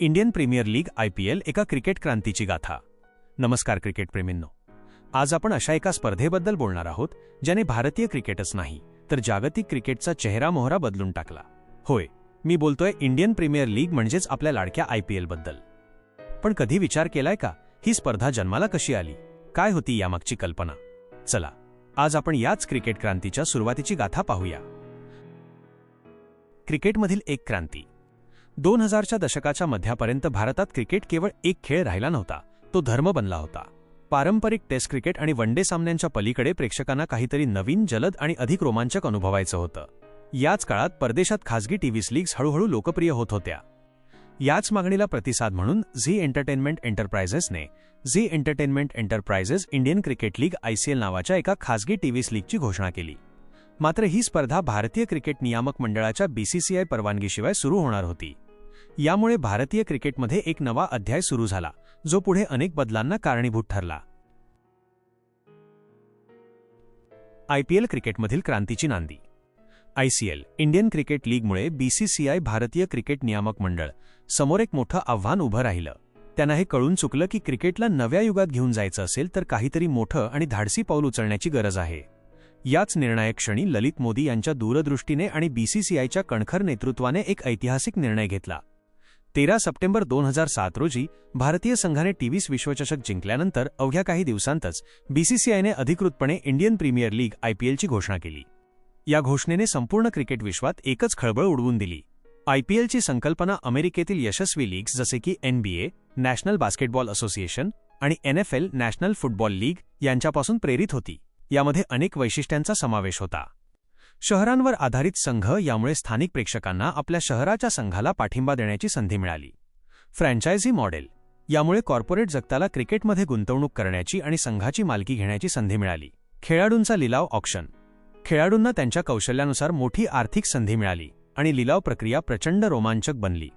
Indian premier league I P L एका cricket क्रांतीची गाथा. नमस्कार क्रिकेट प्रेमींनो. आज आपण अशा एका स्पर्धेबद्दल बोलणार आहोत ज्याने भारतीय क्रिकेटच नाही तर जागतिक क्रिकेटचा चेहरा मोहरा बदलून टाकला. होय मी बोलतोय इंडियन प्रीमियर लीग म्हणजेच आपल्या लाडक्या आय पी एलबद्दल पण कधी विचार केलाय का? ही स्पर्धा जन्माला कशी आली? काय होती यामागची कल्पना? चला आज आपण याच क्रिकेट क्रांतीच्या सुरुवातीची गाथा पाहूया. क्रिकेटमधील एक क्रांती. दोन हजारच्या दशकाच्या मध्यापर्यंत भारतात क्रिकेट केवळ एक खेळ राहिला नव्हता तो धर्म बनला होता. पारंपरिक टेस्ट क्रिकेट आणि वनडे सामन्यांच्या पलीकडे प्रेक्षकांना काहीतरी नवीन जलद आणि अधिक रोमांचक अनुभवायचं होतं. याच काळात परदेशात खासगी टीव्ही लीग्स हळूहळू लोकप्रिय होत होत्या. याच मागणीला प्रतिसाद म्हणून Zee entertainment एंटरप्राइजेसने Zee entertainment enterprises Indian cricket league ICL नावाच्या एका खासगी टीव्ही लीगची घोषणा केली. मात्र ही स्पर्धा भारतीय क्रिकेट नियामक मंडळाच्या बीसीसीआय परवानगीशिवाय सुरू होणार होती. यामुळे भारतीय क्रिकेटमध्ये एक नवा अध्याय सुरू झाला जो पुढे अनेक बदलांना कारणीभूत ठरला. आयपीएल क्रिकेटमधील क्रांतीची नांदी. आयसीएल इंडियन क्रिकेट लीगमुळे बीसीसीआय भारतीय क्रिकेट नियामक मंडळ समोर एक मोठं आव्हान उभं राहिलं. त्यांना हे कळून चुकलं की क्रिकेटला नव्या युगात घेऊन जायचं असेल तर काहीतरी मोठं आणि धाडसी पाऊल उचलण्याची गरज आहे. याच निर्णायक क्षणी ललित मोदी यांच्या दूरदृष्टीने आणि बीसीसीआयच्या कणखर नेतृत्वाने एक ऐतिहासिक निर्णय घेतला. तेरा सप्टेंबर दोन हजार सात रोजी भारतीय संघाने टीव्हीस विश्वचषक जिंकल्यानंतर अवघ्या काही दिवसांतच बीसीसीआयने अधिकृतपणे इंडियन प्रीमियर लीग आयपीएलची घोषणा केली. या घोषणेने संपूर्ण क्रिकेट विश्वात एकच खळबळ उडवून दिली. आयपीएलची संकल्पना अमेरिकेतील यशस्वी लीग्स जसे की एनबीए नॅशनल बास्केटबॉल असोसिएशन आणि एनएफएल नॅशनल फुटबॉल लीग यांच्यापासून प्रेरित होती. यामध्ये अनेक वैशिष्ट्यांचा समावेश होता. शहरांवर आधारित संघ यामुळे स्थानिक प्रेक्षकांना आपल्या शहराच्या संघाला पाठिंबा देण्याची संधी मिळाली. Franchise model. यामुळे कॉर्पोरेट जगताला क्रिकेटमध्ये गुंतवणूक करण्याची आणि संघाची मालकी घेण्याची संधी मिळाली. खेळाडूंचा लिलाव ऑक्शन. खेळाडूंना त्यांच्या कौशल्यानुसार मोठी आर्थिक संधी मिळाली आणि लिलाव प्रक्रिया प्रचंड रोमांचक बनली.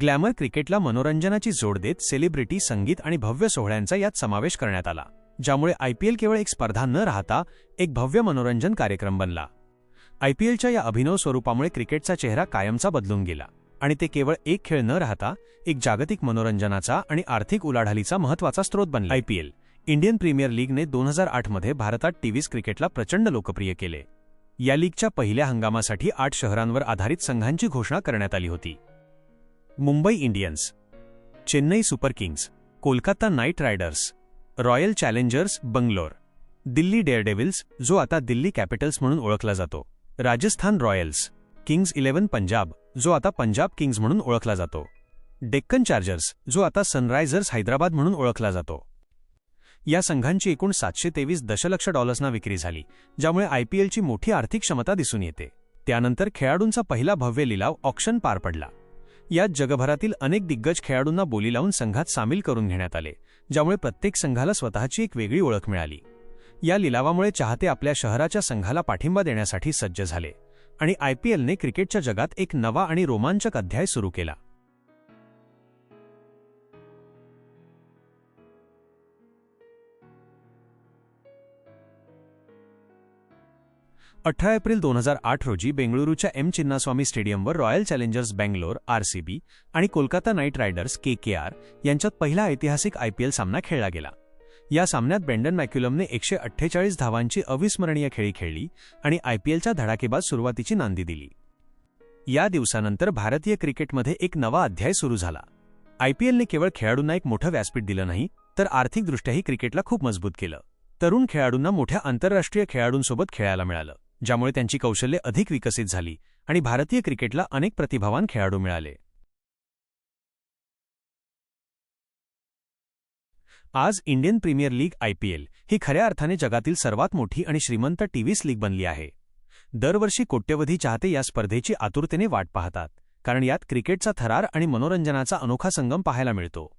ग्लॅमर क्रिकेटला मनोरंजनाची जोड देत सेलिब्रिटी संगीत आणि भव्य सोहळ्यांचा यात समावेश करण्यात आला ज्यामुळे आयपीएल केवळ एक स्पर्धा न राहता एक भव्य मनोरंजन कार्यक्रम बनला. आयपीएलच्या या अभिनव स्वरूपामुळे क्रिकेटचा चेहरा कायमचा बदलून गेला आणि ते केवळ एक खेळ न राहता एक जागतिक मनोरंजनाचा आणि आर्थिक उलाढालीचा महत्त्वाचा स्रोत बनला. आयपीएल इंडियन प्रीमियर लीगने दोन हजार आठमध्ये भारतात टीव्हीस क्रिकेटला प्रचंड लोकप्रिय केले. या लीगच्या पहिल्या हंगामासाठी आठ शहरांवर आधारित संघांची घोषणा करण्यात आली होती. Mumbai Indians Chennai super kings Kolkata knight riders royal challengers Bangalore Delhi daredevils जो आता दिल्ली कॅपिटल्स म्हणून ओळखला जातो. Rajasthan royals kings eleven Punjab जो आता पंजाब किंग्ज म्हणून ओळखला जातो. डेक्कन चार्जर्स जो आता सनरायझर्स हैदराबाद म्हणून ओळखला जातो. या संघांची एकूण सातशे तेवीस दशलक्ष डॉलर्सना विक्री झाली ज्यामुळे आयपीएलची मोठी आर्थिक क्षमता दिसून येते. त्यानंतर खेळाडूंचा पहिला भव्य लिलाव ऑक्शन पार पडला. यात जगभरातील अनेक दिग्गज खेळाडूंना बोली लावून संघात सामील करून घेण्यात आले ज्यामुळे प्रत्येक संघाला स्वतःची एक वेगळी ओळख मिळाली. या लिलावामुळे चाहते आपल्या शहराच्या संघाला पाठिंबा देण्यासाठी सज्ज झाले आणि आयपीएलने क्रिकेटच्या जगात एक नवा आणि रोमांचक अध्याय सुरू केला. अठरा एप्रिल दोन हजार आठ रोजी बेंगळुरूच्या एम चिन्नास्वामी स्टेडियमवर रॉयल चॅलेंजर्स बँगलोर आरसीबी आणि Kolkata knight riders K K R यांच्यात पहिला ऐतिहासिक आयपीएल सामना खेळला गेला. या सामन्यात बेंडन मॅक्युलमने एकशे अठ्ठेचाळीस धावांची अविस्मरणीय खेळी खेळली आणि आयपीएलच्या धडाकेबाज सुरुवातीची नांदी दिली. या दिवसानंतर भारतीय क्रिकेटमध्ये एक नवा अध्याय सुरू झाला. आयपीएलने केवळ खेळाडूंना एक मोठं व्यासपीठ दिलं नाही तर आर्थिकदृष्ट्याही क्रिकेटला खूप मजबूत केलं. तरुण खेळाडूंना मोठ्या आंतरराष्ट्रीय खेळाडूंसोबत खेळायला मिळालं ज्यामुळे त्यांची कौशल्ये अधिक विकसित झाली आणि भारतीय क्रिकेटला अनेक प्रतिभावान खेळाडू मिळाले. आज इंडियन प्रीमियर लीग आयपीएल ही खऱ्या अर्थाने जगातील सर्वात मोठी आणि श्रीमंत टीव्हीस लीग बनली आहे. दरवर्षी कोट्यवधी चाहते या स्पर्धेची आतुरतेने वाट पाहतात कारण यात क्रिकेटचा थरार आणि मनोरंजनाचा अनोखा संगम पाहायला मिळतो.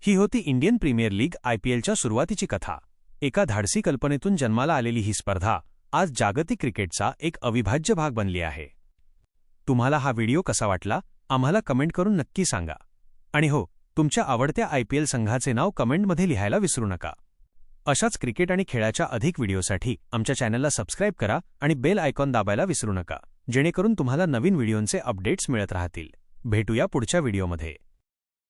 ही होती इंडियन प्रीमियर लीग आयपीएलच्या सुरुवातीची कथा. एका धाडसी कल्पनेतून जन्माला आलेली ही स्पर्धा आज जागतिक क्रिकेटचा एक अविभाज्य भाग बनली आहे. तुम्हाला हा व्हिडिओ कसा वाटला? आम्हाला कमेंट करून नक्की सांगा. आणि हो तुमच्या आवडत्या आयपीएल संघाचे नाव कमेंटमध्ये लिहायला विसरू नका. अशाच क्रिकेट आणि खेळाच्या अधिक व्हिडिओसाठी आमच्या चॅनलला सबस्क्राईब करा आणि बेल आयकॉन दाबायला विसरू नका जेणेकरून तुम्हाला नवीन व्हिडिओंचे अपडेट्स मिळत राहतील. भेटूया पुढच्या व्हिडिओमध्ये.